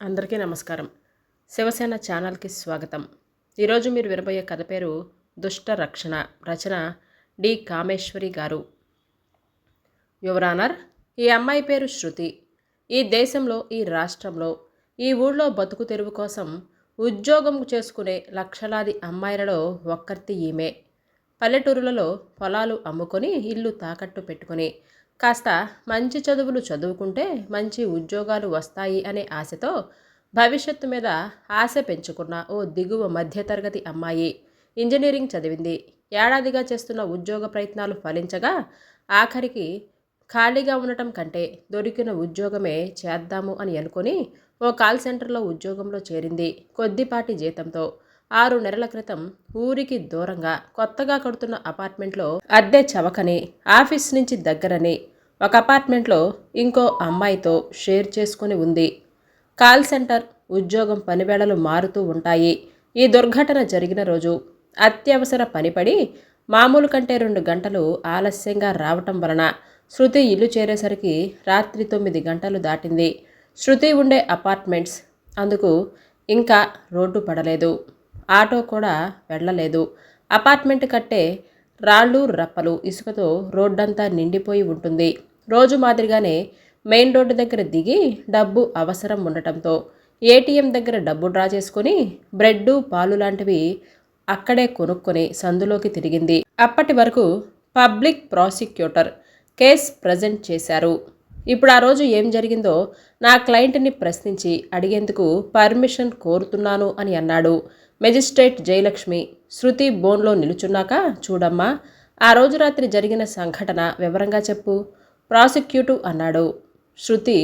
అందరికీ నమస్కారం. శివసేన ఛానల్కి స్వాగతం. ఈరోజు మీరు వినబోయే కథ పేరు దుష్ట రక్షణ రచన డి. కామేశ్వరి గారు. యువరానర్ ఈ అమ్మాయి పేరు శృతి. ఈ దేశంలో ఈ రాష్ట్రంలో ఈ ఊళ్ళో బతుకు తెరువు కోసం ఉద్యోగం చేసుకునే లక్షలాది అమ్మాయిలలో ఒక్కర్తి ఈమె. పల్లెటూరులలో పొలాలు అమ్ముకొని ఇల్లు తాకట్టు పెట్టుకుని కాస్త మంచి చదువులు చదువుకుంటే మంచి ఉద్యోగాలు వస్తాయి అనే ఆశతో భవిష్యత్తు మీద ఆశ పెంచుకున్న ఓ దిగువ మధ్యతరగతి అమ్మాయి ఇంజనీరింగ్ చదివింది. ఏడాదిగా చేస్తున్న ఉద్యోగ ప్రయత్నాలు ఫలించగా ఆఖరికి ఖాళీగా ఉండటం కంటే దొరికిన ఉద్యోగమే చేద్దాము అని అనుకొని ఓ కాల్ సెంటర్లో ఉద్యోగంలో చేరింది కొద్దిపాటి జీతంతో. ఆరు నెలల క్రితం ఊరికి దూరంగా కొత్తగా కడుతున్న అపార్ట్మెంట్లో అద్దె చవకని ఆఫీస్ నుంచి దగ్గరని ఒక అపార్ట్మెంట్లో ఇంకో అమ్మాయితో షేర్ చేసుకుని ఉంది. కాల్ సెంటర్ ఉద్యోగం పనివేళలు మారుతూ ఉంటాయి. ఈ దుర్ఘటన జరిగిన రోజు అత్యవసర పనిపడి మామూలు కంటే రెండు గంటలు ఆలస్యంగా రావటం వలన శృతి ఇల్లు చేరేసరికి రాత్రి తొమ్మిది గంటలు దాటింది. శృతి ఉండే అపార్ట్మెంట్స్ అందుకు ఇంకా రోడ్డు పడలేదు. ఆటో కూడా వెళ్ళలేదు. అపార్ట్మెంట్ కట్టే రాళ్ళు రప్పలు ఇసుకతో రోడ్డంతా నిండిపోయి ఉంటుంది. రోజు మాదిరిగానే మెయిన్ రోడ్డు దగ్గర దిగి డబ్బు అవసరం ఉండటంతో ఏటీఎం దగ్గర డబ్బు డ్రా చేసుకుని బ్రెడ్డు పాలు లాంటివి అక్కడే కొనుక్కొని సందులోకి తిరిగింది. అప్పటి వరకు పబ్లిక్ ప్రాసిక్యూటర్ కేస్ ప్రజెంట్ చేశారు. ఇప్పుడు ఆ రోజు ఏం జరిగిందో నా క్లయింట్ని ప్రశ్నించి అడిగేందుకు పర్మిషన్ కోరుతున్నాను అని అన్నాడు. మెజిస్ట్రేట్ జయలక్ష్మి శృతి బోన్లో నిలుచున్నాక చూడమ్మా ఆ రోజు రాత్రి జరిగిన సంఘటన వివరంగా చెప్పు ప్రాసిక్యూటివ్ అన్నాడు. శృతి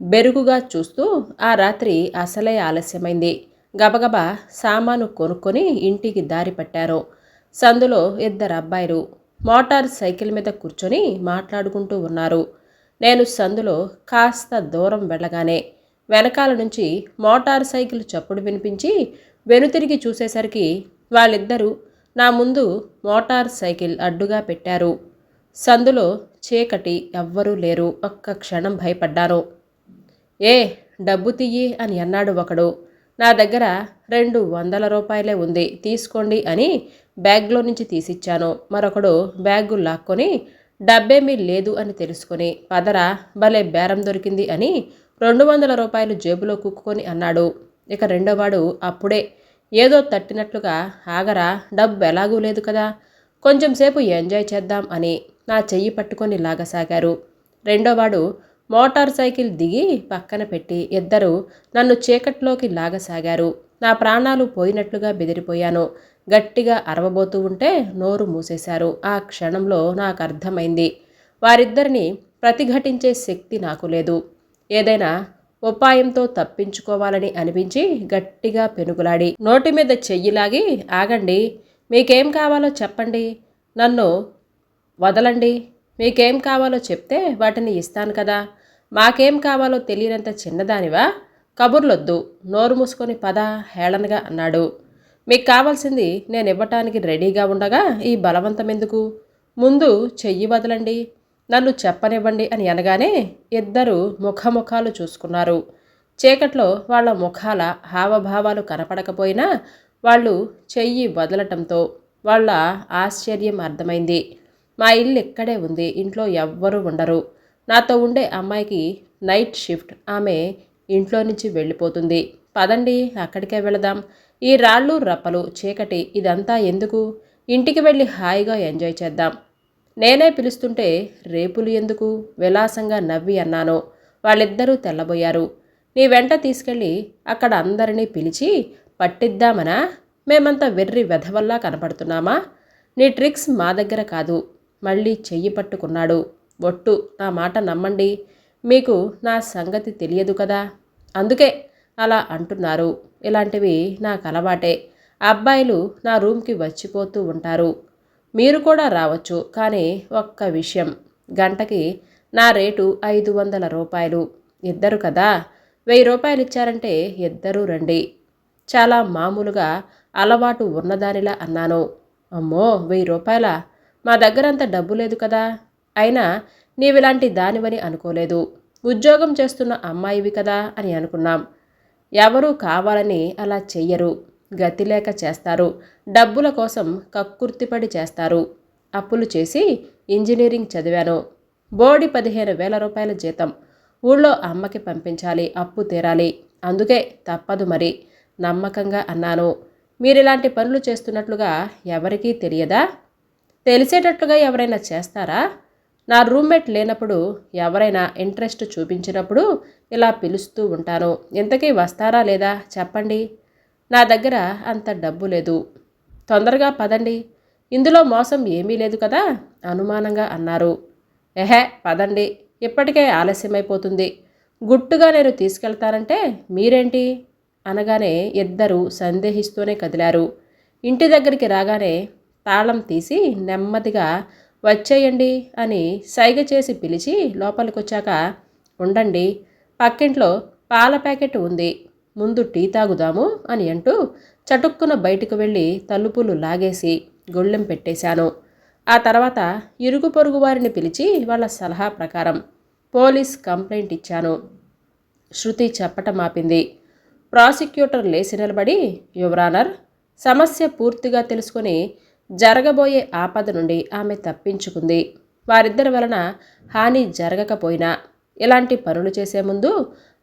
బెరుగుగా చూస్తూ ఆ రాత్రి అసలే ఆలస్యమైంది. గబగబా సామాను కొనుక్కొని ఇంటికి దారి పట్టారు. సందులో ఇద్దరు అబ్బాయిలు మోటార్ సైకిల్ మీద కూర్చొని మాట్లాడుకుంటూ ఉన్నారు. నేను సందులో కాస్త దూరం వెళ్ళగానే వెనకాల నుంచి మోటార్ సైకిల్ చప్పుడు వినిపించి వెనుతిరిగి చూసేసరికి వాళ్ళిద్దరూ నా ముందు మోటార్ సైకిల్ అడ్డుగా పెట్టారు. సందులో చీకటి ఎవ్వరూ లేరు. ఒక్క క్షణం భయపడ్డాను. ఏ డబ్బు తీయి అని అన్నాడు ఒకడు. నా దగ్గర రెండు వందల రూపాయలే ఉంది. తీసుకోండి అని బ్యాగ్లో నుంచి తీసిచ్చాను. మరొకడు బ్యాగు లాక్కొని డబ్బేమీ లేదు అని తెలుసుకొని పదరా భలే బేరం దొరికింది అని రెండు వందల రూపాయలు జేబులో కుక్కుకొని అన్నాడు. ఇక రెండోవాడు అప్పుడే ఏదో తట్టినట్లుగా ఆగరా డబ్బు ఎలాగూ లేదు కదా కొంచెం సేపు ఎంజాయ్ చేద్దాం అని నా చెయ్యి పట్టుకొని లాగసాగారు. రెండోవాడు మోటార్ సైకిల్ దిగి పక్కన పెట్టి ఇద్దరు నన్ను చీకట్లోకి లాగసాగారు. నా ప్రాణాలు పోయినట్లుగా బెదిరిపోయాను. గట్టిగా అరవబోతూ ఉంటే నోరు మూసేశారు. ఆ క్షణంలో నాకు అర్థమైంది. వారిద్దరిని ప్రతిఘటించే శక్తి నాకు లేదు. ఏదైనా ఉపాయంతో తప్పించుకోవాలని అనిపించి గట్టిగా పెనుగులాడి నోటి మీద చెయ్యిలాగి ఆగండి మీకేం కావాలో చెప్పండి నన్ను వదలండి మీకేం కావాలో చెప్తే వాటిని ఇస్తాను కదా మాకేం కావాలో తెలియనంత చిన్నదానివా కబుర్లొద్దు నోరు మూసుకొని పద హేళనగా అన్నాడు. మీకు కావాల్సింది నేను ఇవ్వటానికి రెడీగా ఉండగా ఈ బలవంతం ఎందుకు ముందు చెయ్యి వదలండి నన్ను చెప్పనివ్వండి అని అనగానే ఇద్దరు ముఖముఖాలు చూసుకున్నారు. చీకట్లో వాళ్ళ ముఖాల హావభావాలు కనపడకపోయినా వాళ్ళు చెయ్యి వదలటంతో వాళ్ళ ఆశ్చర్యం అర్థమైంది. మా ఇల్లు ఇక్కడే ఉంది ఇంట్లో ఎవ్వరూ ఉండరు. నాతో ఉండే అమ్మాయికి నైట్ షిఫ్ట్ ఆమె ఇంట్లో నుంచి వెళ్ళిపోతుంది. పదండి అక్కడికే వెళదాం. ఈ రాళ్ళు రప్పలు చీకటి ఇదంతా ఎందుకు? ఇంటికి వెళ్ళి హాయిగా ఎంజాయ్ చేద్దాం. నేనే పిలుస్తుంటే రేపులు ఎందుకు? విలాసంగా నవ్వి అన్నాను. వాళ్ళిద్దరూ తెల్లబోయారు. నీ వెంట తీసుకెళ్ళి అక్కడ అందరినీ పిలిచి పట్టిద్దామనా? మేమంతా వెర్రి వెధవల్లా కనపడుతున్నామా? నీ ట్రిక్స్ మా దగ్గర కాదు. మళ్ళీ చెయ్యి పట్టుకున్నాడు. ఒట్టు నా మాట నమ్మండి. మీకు నా సంగతి తెలియదు కదా? అందుకే అలా అంటున్నారు. ఇలాంటివి నాకు అలవాటే. అబ్బాయిలు నా రూమ్కి వచ్చిపోతూ ఉంటారు. మీరు కూడా రావచ్చు. కానీ ఒక్క విషయం. గంటకి నా రేటు ఐదు వందల రూపాయలు. ఇద్దరు కదా? వెయ్యి రూపాయలు ఇచ్చారంటే ఇద్దరూ రండి. చాలా మామూలుగా అలవాటు ఉన్నదానిలా అన్నాను. అమ్మో వెయ్యి రూపాయల? మా దగ్గర అంత డబ్బు లేదు కదా? అయినా నీవిలాంటి దానివని అనుకోలేదు. ఉద్యోగం చేస్తున్న అమ్మాయివి కదా అని అనుకున్నాం. ఎవరూ కావాలని అలా చెయ్యరు. గతి లేక చేస్తారు. డబ్బుల కోసం కక్కుర్తిపడి చేస్తారు. అప్పులు చేసి ఇంజనీరింగ్ చదివాను. బోడి పదిహేను వేల రూపాయల జీతం. ఊళ్ళో అమ్మకి పంపించాలి అప్పు తీరాలి. అందుకే తప్పదు మరి నమ్మకంగా అన్నాను. మీరిలాంటి పనులు చేస్తున్నట్లుగా ఎవరికీ తెలియదా? తెలిసేటట్లుగా ఎవరైనా చేస్తారా? నా రూమ్మేట్ లేనప్పుడు ఎవరైనా ఇంట్రెస్ట్ చూపించినప్పుడు ఇలా పిలుస్తూ ఉంటాను. ఇంతకీ వస్తారా లేదా? చెప్పండి. నా దగ్గర అంత డబ్బు లేదు. తొందరగా పదండి. ఇందులో మోసం ఏమీ లేదు కదా? అనుమానంగా అన్నారు. ఎహే పదండి. ఇప్పటికే ఆలస్యమైపోతుంది. గుట్టుగా నేను తీసుకెళ్తానంటే మీరేంటి? అనగానే ఇద్దరు సందేహిస్తూనే కదిలారు. ఇంటి దగ్గరికి రాగానే తాళం తీసి నెమ్మదిగా వచ్చేయండి అని సైగ చేసి పిలిచి లోపలికొచ్చాక ఉండండి. పక్కింట్లో పాల ప్యాకెట్ ఉంది. ముందు టీ తాగుదాము అని అంటూ చటుక్కున బయటకు వెళ్ళి తలుపులు లాగేసి గొళ్ళెం పెట్టేశాను. ఆ తర్వాత ఇరుగు పొరుగు వారిని పిలిచి వాళ్ళ సలహా ప్రకారం పోలీస్ కంప్లైంట్ ఇచ్చాను. శృతి చెప్పటం ఆపింది. ప్రాసిక్యూటర్ లేచి నిలబడి యువరానర్ సమస్య పూర్తిగా తెలుసుకొని జరగబోయే ఆపద నుండి ఆమె తప్పించుకుంది. వారిద్దరి వలన హాని జరగకపోయినా ఇలాంటి పనులు చేసే ముందు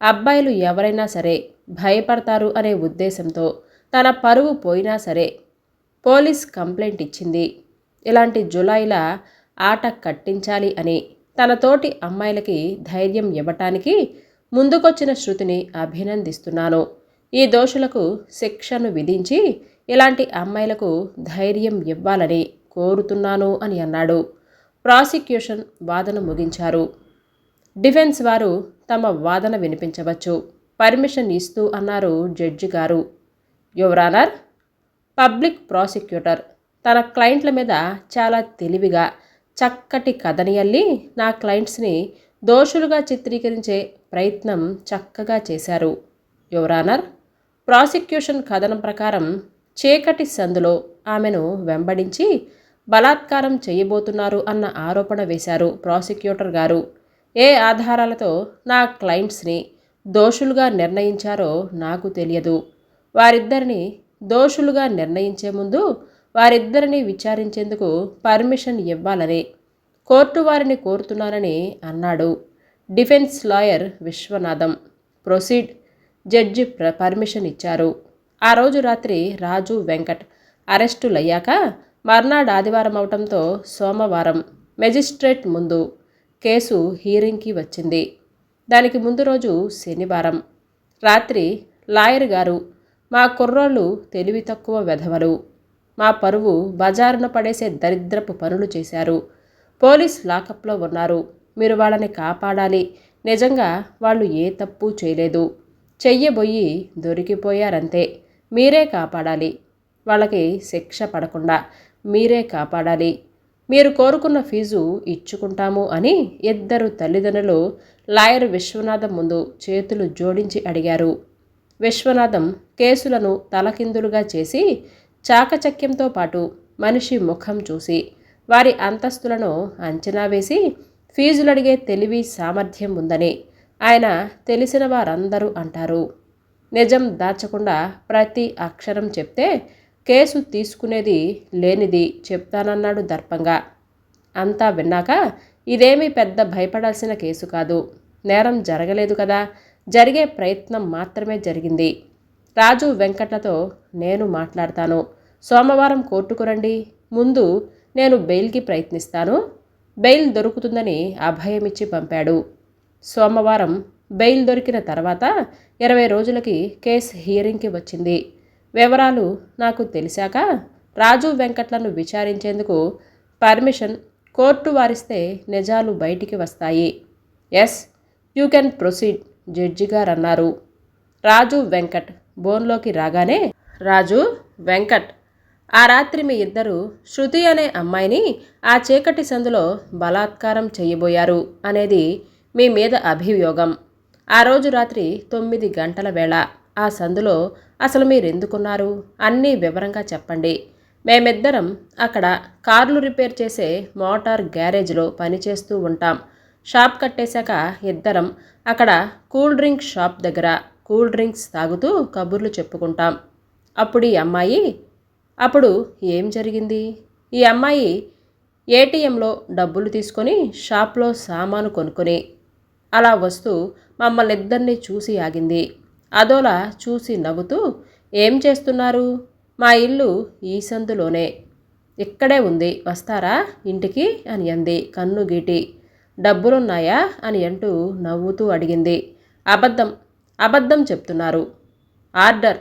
అబ్బాయిలు ఎవరైనా సరే భయపడతారు అనే ఉద్దేశంతో తన పరువు పోయినా సరే పోలీస్ కంప్లైంట్ ఇచ్చింది. ఇలాంటి జులైల ఆట కట్టించాలి అని తన తోటి అమ్మాయిలకి ధైర్యం ఇవ్వటానికి ముందుకొచ్చిన శృతిని అభినందిస్తున్నాను. ఈ దోషులకు శిక్షను విధించి ఇలాంటి అమ్మాయిలకు ధైర్యం ఇవ్వాలని కోరుతున్నాను అని అన్నాడు. ప్రాసిక్యూషన్ వాదన ముగించారు. డిఫెన్స్ వారు తమ వాదన వినిపించవచ్చు. పర్మిషన్ ఇస్తూ అన్నారు జడ్జి గారు. యువరానర్ పబ్లిక్ ప్రాసిక్యూటర్ తన క్లయింట్ల మీద చాలా తెలివిగా చక్కటి కథని అల్లి నా క్లయింట్స్ని దోషులుగా చిత్రీకరించే ప్రయత్నం చక్కగా చేశారు. యువరానర్ ప్రాసిక్యూషన్ కథనం ప్రకారం చీకటి సందులో ఆమెను వెంబడించి బలాత్కారం చేయబోతున్నారు అన్న ఆరోపణ వేశారు ప్రాసిక్యూటర్ గారు. ఏ ఆధారాలతో నా క్లయింట్స్ని దోషులుగా నిర్ణయించారో నాకు తెలియదు. వారిద్దరిని దోషులుగా నిర్ణయించే ముందు వారిద్దరిని విచారించేందుకు పర్మిషన్ ఇవ్వాలని కోర్టు వారిని కోరుతున్నానని అన్నాడు defence lawyer Viswanatham. Proceed. Judge permission ఇచ్చారు. ఆ రోజు రాత్రి రాజు వెంకట్ అరెస్టులయ్యాక మర్నాడు ఆదివారం అవటంతో సోమవారం మెజిస్ట్రేట్ ముందు కేసు హీరింగ్కి వచ్చింది. దానికి ముందు రోజు శనివారం. రాత్రి లాయర్ గారు మా కుర్రోళ్ళు తెలివి తక్కువ వెధవలు. మా పరువు బజారున పడేసే దరిద్రపు పనులు చేశారు. పోలీస్ లాకప్లో ఉన్నారు. మీరు వాళ్ళని కాపాడాలి. నిజంగా వాళ్ళు ఏ తప్పు చేయలేదు. చెయ్యబోయి దొరికిపోయారంతే. మీరే కాపాడాలి. వాళ్ళకి శిక్ష పడకుండా మీరే కాపాడాలి. మీరు కోరుకున్న ఫీజు ఇచ్చుకుంటాము అని ఇద్దరు తల్లిదండ్రులు లాయర్ విశ్వనాథం ముందు చేతులు జోడించి అడిగారు. విశ్వనాథం కేసులను తలకిందులుగా చేసి చాకచక్యంతో పాటు మనిషి ముఖం చూసి వారి అంతస్తులను అంచనా వేసి ఫీజులు అడిగే తెలివి సామర్థ్యం ఉందని ఆయన తెలిసిన వారందరూ అంటారు. నిజం దాచకుండా ప్రతి అక్షరం చెప్తే కేసు తీసుకునేది లేనిది చెప్తానన్నాడు దర్పంగా. అంతా విన్నాక ఇదేమీ పెద్ద భయపడాల్సిన కేసు కాదు. నేరం జరగలేదు కదా. జరిగే ప్రయత్నం మాత్రమే జరిగింది. రాజు వెంకట్లతో నేను మాట్లాడతాను. సోమవారం కోర్టుకు రండి. ముందు నేను బెయిల్కి ప్రయత్నిస్తాను. బెయిల్ దొరుకుతుందని అభయమిచ్చి పంపాడు. సోమవారం బెయిల్ దొరికిన తర్వాత ఇరవై రోజులకి కేసు హియరింగ్కి వచ్చింది. వివరాలు నాకు తెలిసాక రాజు వెంకట్లను విచారించేందుకు పర్మిషన్ కోర్టు వారిస్తే నిజాలు బయటికి వస్తాయి. Yes you can proceed judge గారు అన్నారు రాజు వెంకట్ బోన్లోకి రాగానే రాజు వెంకట్ ఆ రాత్రి మీ ఇద్దరు శృతి అనే అమ్మాయిని ఆ చీకటి సందులో బలాత్కారం చేయబోయారు అనేది మీ మీద అభియోగం. ఆ రోజు రాత్రి తొమ్మిది గంటల వేళ ఆ సందులో అసలు మీరెందుకున్నారు? అన్నీ వివరంగా చెప్పండి. మేమిద్దరం అక్కడ కార్లు రిపేర్ చేసే మోటార్ గ్యారేజ్లో పనిచేస్తూ ఉంటాం. షాప్ కట్టేశాక ఇద్దరం అక్కడ కూల్ డ్రింక్ షాప్ దగ్గర కూల్ డ్రింక్స్ తాగుతూ కబుర్లు చెప్పుకుంటాం. అప్పుడు ఈ అమ్మాయి అప్పుడు ఏం జరిగింది? ఈ అమ్మాయి ఏటీఎంలో డబ్బులు తీసుకొని షాప్లో సామాను కొనుక్కొని అలా వస్తూ మమ్మల్ని ఇద్దరిని చూసి ఆగింది. అదోలా చూసి నవ్వుతూ ఏం చేస్తున్నారు? మా ఇల్లు ఈ సందులోనే. ఇక్కడే ఉంది. వస్తారా? ఇంటికి? అని అంది కన్ను గీటి. డబ్బులున్నాయా? అని అంటూ నవ్వుతూ అడిగింది. అబద్ధం అబద్ధం చెప్తున్నారు. ఆర్డర్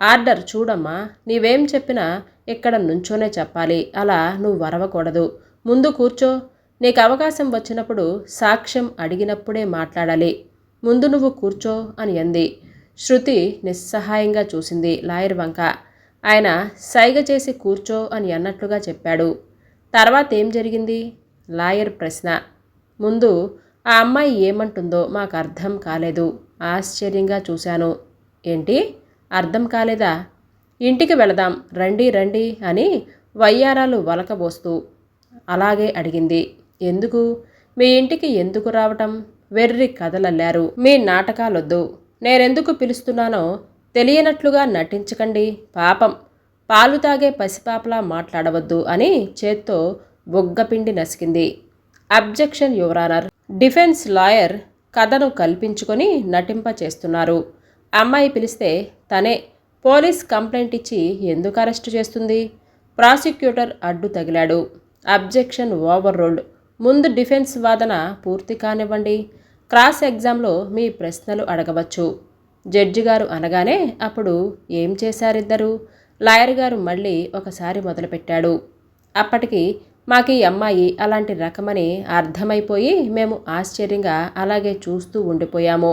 ఆర్డర్ చూడమ్మా. నీవేం చెప్పినా ఇక్కడ నుంచోనే చెప్పాలి. అలా నువ్వు వరవకూడదు. ముందు కూర్చో. నీకు అవకాశం వచ్చినప్పుడు సాక్ష్యం అడిగినప్పుడే మాట్లాడాలి. ముందు నువ్వు కూర్చో అని అంది. శృతి నిస్సహాయంగా చూసింది లాయర్ వంక. ఆయన సైగ చేసి కూర్చో అని అన్నట్లుగా చెప్పాడు. తర్వాత ఏం జరిగింది? లాయర్ ప్రశ్న. ముందు ఆ అమ్మాయి ఏమంటుందో మాకు అర్థం కాలేదు. ఆశ్చర్యంగా చూశాను. ఏంటి? అర్థం కాలేదా? ఇంటికి వెళదాం రండి రండి అని వయ్యారాలు వలకబోస్తూ అలాగే అడిగింది. ఎందుకు? మీ ఇంటికి ఎందుకు రావటం? వెర్రి కథలల్లారు మీ నాటకాలొద్దు. నేనెందుకు పిలుస్తున్నానో తెలియనట్లుగా నటించకండి. పాపం. పాలు తాగే పసిపాపలా మాట్లాడవద్దు అని చేత్తో బొగ్గపిండి నసికింది. Objection your honour defence lawyer కథను కల్పించుకొని నటింప చేస్తున్నారు. అమ్మాయి పిలిస్తే తనే పోలీస్ కంప్లైంట్ ఇచ్చి ఎందుకు అరెస్టు చేస్తుంది? ప్రాసిక్యూటర్ అడ్డు తగిలాడు. Objection overruled. ముందు డిఫెన్స్ వాదన పూర్తి కానివ్వండి. క్రాస్ ఎగ్జామ్లో మీ ప్రశ్నలు అడగవచ్చు. జడ్జి గారు అనగానే అప్పుడు ఏం చేశారిద్దరు? లాయర్ గారు మళ్ళీ ఒకసారి మొదలుపెట్టాడు. అప్పటికి మాకు ఈ అమ్మాయి అలాంటి రకమని అర్థమైపోయి మేము ఆశ్చర్యంగా అలాగే చూస్తూ ఉండిపోయాము.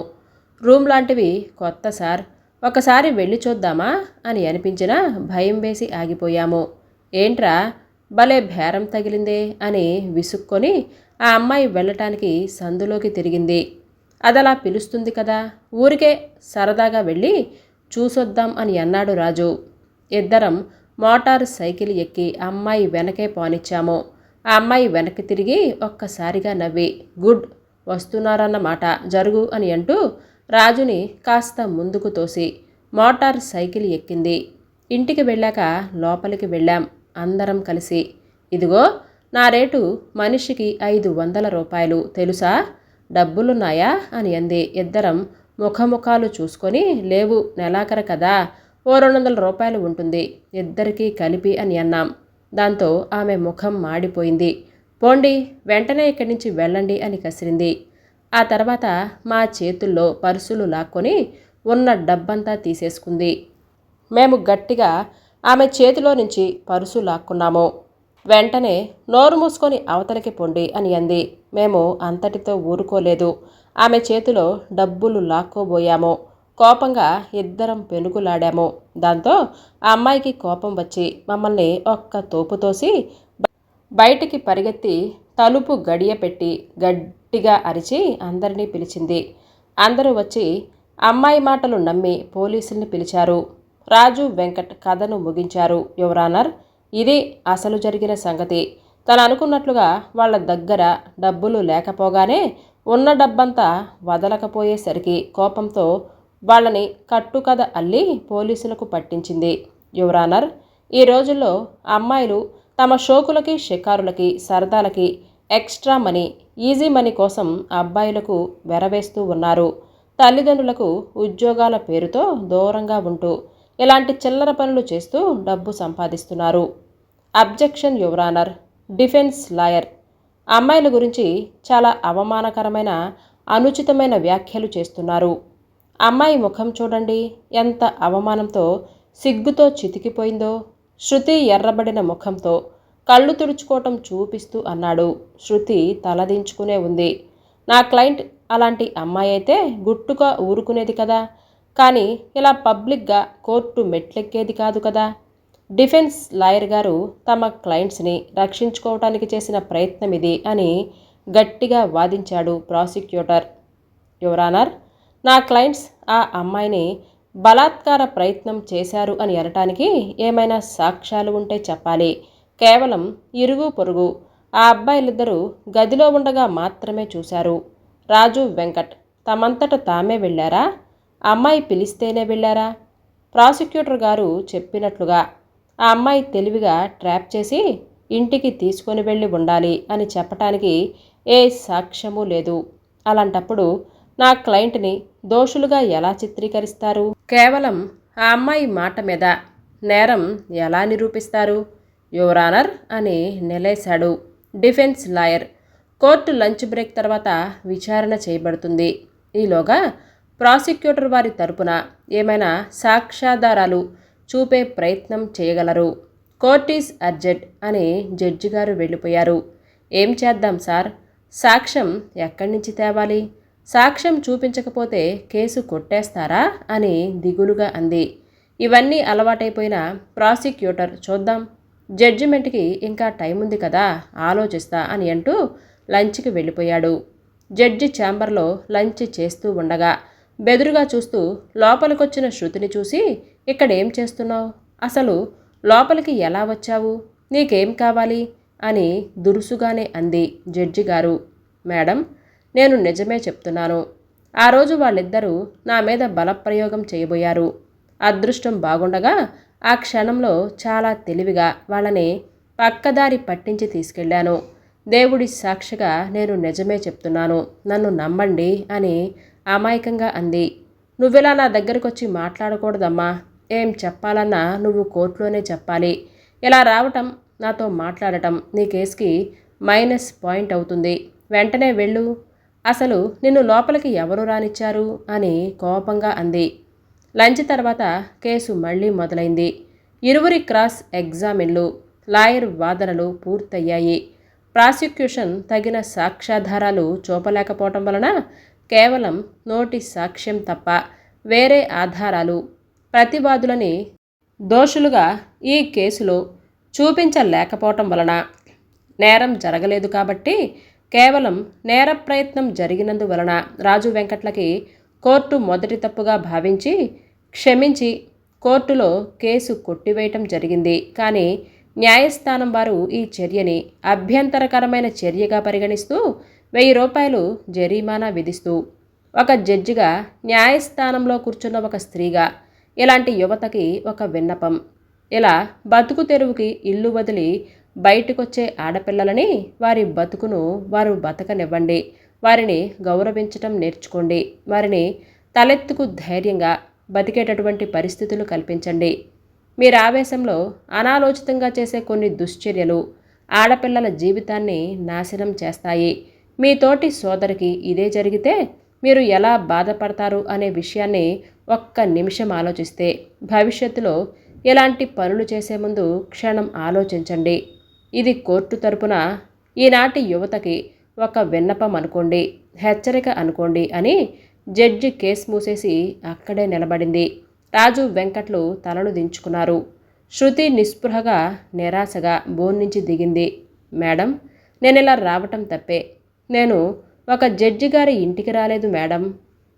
రూమ్ లాంటివి కొత్త సార్ ఒకసారి వెళ్ళి చూద్దామా అని అనిపించినా భయం వేసి ఆగిపోయాము. ఏంట్రా భలే బేరం తగిలిందే అని విసుక్కొని ఆ అమ్మాయి వెళ్ళటానికి సందులోకి తిరిగింది. అదలా పిలుస్తుంది కదా. ఊరికే సరదాగా వెళ్ళి చూసొద్దాం అని అన్నాడు రాజు. ఇద్దరం మోటార్ సైకిల్ ఎక్కి అమ్మాయి వెనకే పోనిచ్చాము ఆ అమ్మాయి వెనక్కి తిరిగి ఒక్కసారిగా నవ్వి గుడ్ వస్తున్నారన్నమాట జరుగు అని అంటూ రాజుని కాస్త ముందుకు తోసి మోటార్ సైకిల్ ఎక్కింది. ఇంటికి వెళ్ళాక లోపలికి వెళ్ళాం అందరం కలిసి. ఇదిగో నా రేటు మనిషికి ఐదు వందల రూపాయలు తెలుసా? డబ్బులున్నాయా? అని అంది. ఇద్దరం ముఖముఖాలు చూసుకొని లేవు నెలాఖరు కదా ఓ రెండు వందల రూపాయలు ఉంటుంది ఇద్దరికీ కలిపి అని అన్నాం. దాంతో ఆమె ముఖం మాడిపోయింది. పోండి వెంటనే ఇక్కడి నుంచి వెళ్ళండి అని కసిరింది. ఆ తర్వాత మా చేతుల్లో పర్సులు లాక్కొని ఉన్న డబ్బంతా తీసేసుకుంది. మేము గట్టిగా ఆమె చేతిలో నుంచి పరుసు లాక్కున్నాము. వెంటనే నోరు మూసుకొని అవతలికి పొండి అని అంది. మేము అంతటితో ఊరుకోలేదు. ఆమె చేతిలో డబ్బులు లాక్కోబోయాము. కోపంగా ఇద్దరం పెనుగులాడాము. దాంతో ఆ అమ్మాయికి కోపం వచ్చి మమ్మల్ని ఒక్క తోపు తోసి బయటికి పరిగెత్తి తలుపు గడియపెట్టి గట్టిగా అరిచి అందరినీ పిలిచింది. అందరూ వచ్చి అమ్మాయి మాటలు నమ్మి పోలీసుల్ని పిలిచారు. రాజు వెంకట్ కథను ముగించారు. యువరానర్ ఇది అసలు జరిగిన సంగతి. తను అనుకున్నట్లుగా వాళ్ళ దగ్గర డబ్బులు లేకపోగానే ఉన్న డబ్బంతా వదలకపోయేసరికి కోపంతో వాళ్ళని కట్టుకథ అల్లి పోలీసులకు పట్టించింది. యువరానర్ ఈ రోజుల్లో అమ్మాయిలు తమ షోకులకి షికారులకి సరదాలకి ఎక్స్ట్రా మనీ ఈజీ మనీ కోసం అబ్బాయిలకు వెరవేస్తూ ఉన్నారు. తల్లిదండ్రులకు ఉద్యోగాల పేరుతో దూరంగా ఉంటూ ఇలాంటి చిల్లర పనులు చేస్తూ డబ్బు సంపాదిస్తున్నారు. Objection your honour defence lawyer. అమ్మాయిల గురించి చాలా అవమానకరమైన అనుచితమైన వ్యాఖ్యలు చేస్తున్నారు. అమ్మాయి ముఖం చూడండి ఎంత అవమానంతో సిగ్గుతో చితికిపోయిందో శృతి ఎర్రబడిన ముఖంతో కళ్ళు తుడుచుకోవటం చూపిస్తూ అన్నాడు. శృతి తలదించుకునే ఉంది. నా క్లయింట్ అలాంటి అమ్మాయి అయితే గుట్టుగా ఊరుకునేది కదా కానీ ఇలా పబ్లిక్గా కోర్టు మెట్లెక్కేది కాదు కదా. డిఫెన్స్ లాయర్ గారు తమ క్లయింట్స్ని రక్షించుకోవటానికి చేసిన ప్రయత్నం ఇది అని గట్టిగా వాదించాడు ప్రాసిక్యూటర్. యువరానర్ నా క్లయింట్స్ ఆ అమ్మాయిని బలాత్కార ప్రయత్నం చేశారు అని అనటానికి ఏమైనా సాక్ష్యాలు ఉంటే చెప్పాలి. కేవలం ఇరుగు పొరుగు ఆ అబ్బాయిలిద్దరూ గదిలో ఉండగా మాత్రమే చూశారు. రాజు వెంకట్ తమంతట తామే వెళ్ళారా? అమ్మాయి పిలిస్తేనే వెళ్ళారా? ప్రాసిక్యూటర్ గారు చెప్పినట్లుగా ఆ అమ్మాయి తెలివిగా ట్రాప్ చేసి ఇంటికి తీసుకొని వెళ్ళి ఉండాలి అని చెప్పటానికి ఏ సాక్ష్యము లేదు. అలాంటప్పుడు నా క్లయింట్ని దోషులుగా ఎలా చిత్రీకరిస్తారు? కేవలం ఆ అమ్మాయి మాట మీద నేరం ఎలా నిరూపిస్తారు? యువరానర్ అని నిలేశాడు defence lawyer. Court lunch break తర్వాత విచారణ చేయబడుతుంది. ఈలోగా ప్రాసిక్యూటర్ వారి తరపున ఏమైనా సాక్ష్యాధారాలు చూపే ప్రయత్నం చేయగలరు. కోర్టీస్ అర్జెంట్ అని జడ్జి గారు వెళ్ళిపోయారు. ఏం చేద్దాం సార్? సాక్ష్యం ఎక్కడి నుంచి తేవాలి? సాక్ష్యం చూపించకపోతే కేసు కొట్టేస్తారా? అని దిగులుగా అంది. ఇవన్నీ అలవాటైపోయిన ప్రాసిక్యూటర్ చూద్దాం. జడ్జిమెంట్కి ఇంకా టైం ఉంది కదా ఆలోచిస్తా అని అంటూ లంచ్కి వెళ్ళిపోయాడు. జడ్జి ఛాంబర్లో లంచ్ చేస్తూ ఉండగా బెదురుగా చూస్తూ లోపలికొచ్చిన శృతిని చూసి ఇక్కడ ఏం చేస్తున్నావు? అసలు లోపలికి ఎలా వచ్చావు? నీకేం కావాలి? అని దురుసుగానే అంది జడ్జి గారు. మేడం నేను నిజమే చెప్తున్నాను. ఆ రోజు వాళ్ళిద్దరూ నా మీద బలప్రయోగం చేయబోయారు. అదృష్టం బాగుండగా ఆ క్షణంలో చాలా తెలివిగా వాళ్ళని పక్కదారి పట్టించి తీసుకెళ్ళాను. దేవుడి సాక్షిగా నేను నిజమే చెప్తున్నాను. నన్ను నమ్మండి అని అమాయకంగా అంది. నువ్వెలా నా దగ్గరకు వచ్చి మాట్లాడకూడదమ్మా. ఏం చెప్పాలన్నా నువ్వు కోర్టులోనే చెప్పాలి. ఇలా రావటం నాతో మాట్లాడటం నీ కేసుకి మైనస్ పాయింట్ అవుతుంది. వెంటనే వెళ్ళు. అసలు నిన్ను లోపలికి ఎవరు రానిచ్చారు? అని కోపంగా అంది. లంచ్ తర్వాత కేసు మళ్ళీ మొదలైంది. ఇరువురి క్రాస్ ఎగ్జామిన్లు లాయర్ వాదనలు పూర్తయ్యాయి. ప్రాసిక్యూషన్ తగిన సాక్ష్యాధారాలు చూపలేకపోవటం వలన కేవలం నోటి సాక్ష్యం తప్ప వేరే ఆధారాలు ప్రతివాదులని దోషులుగా ఈ కేసులో చూపించలేకపోవటం వలన నేరం జరగలేదు కాబట్టి కేవలం నేర ప్రయత్నం జరిగినందువలన రాజు వెంకట్లకి కోర్టు మొదటి తప్పుగా భావించి క్షమించి కోర్టులో కేసు కొట్టివేయటం జరిగింది. కానీ న్యాయస్థానం వారు ఈ చర్యని అభ్యంతరకరమైన చర్యగా పరిగణిస్తూ వెయ్యి రూపాయలు జరిమానా విధిస్తూ ఒక జడ్జిగా న్యాయస్థానంలో కూర్చున్న ఒక స్త్రీగా ఇలాంటి యువతకి ఒక విన్నపం? ఇలా బతుకు తెరువుకి ఇల్లు వదిలి బయటకొచ్చే ఆడపిల్లలని వారి బతుకును వారు బతకనివ్వండి. వారిని గౌరవించటం నేర్చుకోండి. వారిని తలెత్తుకు ధైర్యంగా బతికేటటువంటి పరిస్థితులు కల్పించండి. మీరు ఆవేశంలో అనాలోచితంగా చేసే కొన్ని దుశ్చర్యలు ఆడపిల్లల జీవితాన్ని నాశనం చేస్తాయి. మీ తోటి సోదరికి ఇదే జరిగితే మీరు ఎలా బాధపడతారు అనే విషయాన్ని ఒక్క నిమిషం ఆలోచిస్తే భవిష్యత్తులో ఎలాంటి పనులు చేసే ముందు క్షణం ఆలోచించండి. ఇది కోర్టు తరపున ఈనాటి యువతకి ఒక విన్నపం అనుకోండి హెచ్చరిక అనుకోండి అని జడ్జి కేసు మూసేసి అక్కడే నిలబడింది. రాజు వెంకట్లు తలను దించుకున్నారు. శృతి నిస్పృహగా నిరాశగా బోన్ నుంచి దిగింది. మేడం నేను ఇలా రావటం తప్పే. నేను ఒక జడ్జి గారి ఇంటికి రాలేదు మేడం.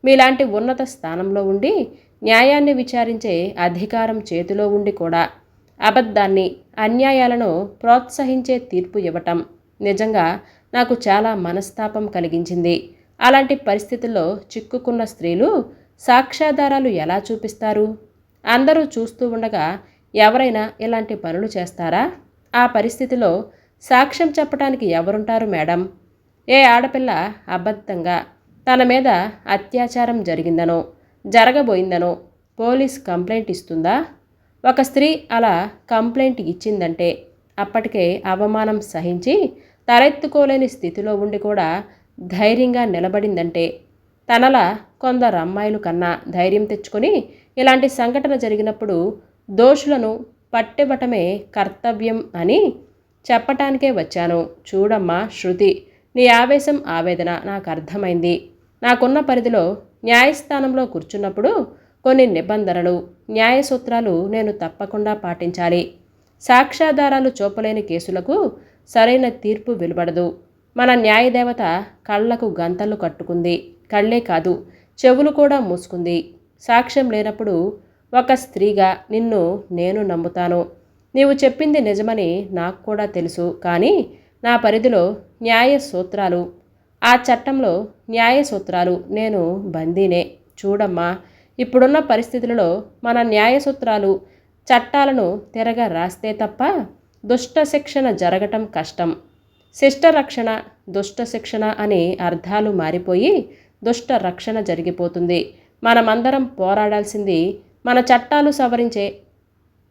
మీలాంటి ఉన్నత స్థానంలో ఉండి న్యాయాన్ని విచారించే అధికారం చేతిలో ఉండి కూడా అబద్ధాన్ని అన్యాయాలను ప్రోత్సహించే తీర్పు ఇవ్వటం నిజంగా నాకు చాలా మనస్తాపం కలిగించింది. అలాంటి పరిస్థితుల్లో చిక్కుకున్న స్త్రీలు సాక్ష్యాధారాలు ఎలా చూపిస్తారు? అందరూ చూస్తూ ఉండగా ఎవరైనా ఇలాంటి పనులు చేస్తారా? ఆ పరిస్థితిలో సాక్ష్యం చెప్పడానికి ఎవరుంటారు మేడం? ఏ ఆడపిల్ల అబద్ధంగా తన మీద అత్యాచారం జరిగిందనో జరగబోయిందనో పోలీస్ కంప్లైంట్ ఇస్తుందా? ఒక స్త్రీ అలా కంప్లైంట్ ఇచ్చిందంటే అప్పటికే అవమానం సహించి తలెత్తుకోలేని స్థితిలో ఉండి కూడా ధైర్యంగా నిలబడిందంటే తనలా కొందరు అమ్మాయిలు కన్నా ధైర్యం తెచ్చుకొని ఇలాంటి సంఘటన జరిగినప్పుడు దోషులను పట్టివ్వటమే కర్తవ్యం అని చెప్పటానికే వచ్చాను. చూడమ్మా శృతి నీ ఆవేశం ఆవేదన నాకు అర్థమైంది. నాకున్న పరిధిలో న్యాయస్థానంలో కూర్చున్నప్పుడు కొన్ని నిబంధనలు న్యాయ సూత్రాలు నేను తప్పకుండా పాటించాలి. సాక్ష్యాధారాలు చూపలేని కేసులకు సరైన తీర్పు వెలువడదు. మన న్యాయదేవత కళ్ళకు గంతలు కట్టుకుంది. కళ్ళే కాదు చెవులు కూడా మూసుకుంది. సాక్ష్యం లేనప్పుడు ఒక స్త్రీగా నిన్ను నేను నమ్ముతాను. నీవు చెప్పింది నిజమని నాకు కూడా తెలుసు. కానీ నా పరిధిలో న్యాయ సూత్రాలు ఆ చట్టంలో న్యాయ సూత్రాలు నేను బందీనే. చూడమ్మా ఇప్పుడున్న పరిస్థితులలో మన న్యాయ సూత్రాలు చట్టాలను తిరగ రాస్తే తప్ప దుష్ట శిక్షణ జరగటం కష్టం. శిష్ట రక్షణ దుష్ట శిక్షణ అని అర్థాలు మారిపోయి దుష్ట రక్షణ జరిగిపోతుంది. మనమందరం పోరాడాల్సింది మన చట్టాలు సవరించే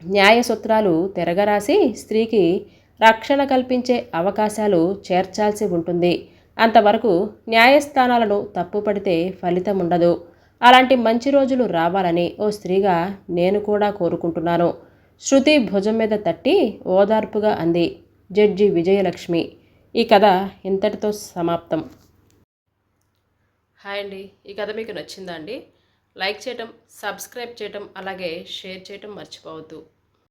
న్యాయ సూత్రాలు తిరగరాసి స్త్రీకి రక్షణ కల్పించే అవకాశాలు చేర్చాల్సి ఉంటుంది. అంతవరకు న్యాయస్థానాలను తప్పుపడితే ఫలితం ఉండదు. అలాంటి మంచి రోజులు రావాలని ఓ స్త్రీగా నేను కూడా కోరుకుంటున్నాను. శృతి భుజం మీద తట్టి ఓదార్పుగా అంది జడ్జి విజయలక్ష్మి. ఈ కథ ఇంతటితో సమాప్తం. హాయ్ అండి. ఈ కథ మీకు నచ్చిందా అండి? లైక్ చేయటం సబ్స్క్రైబ్ చేయటం అలాగే షేర్ చేయటం మర్చిపోవద్దు.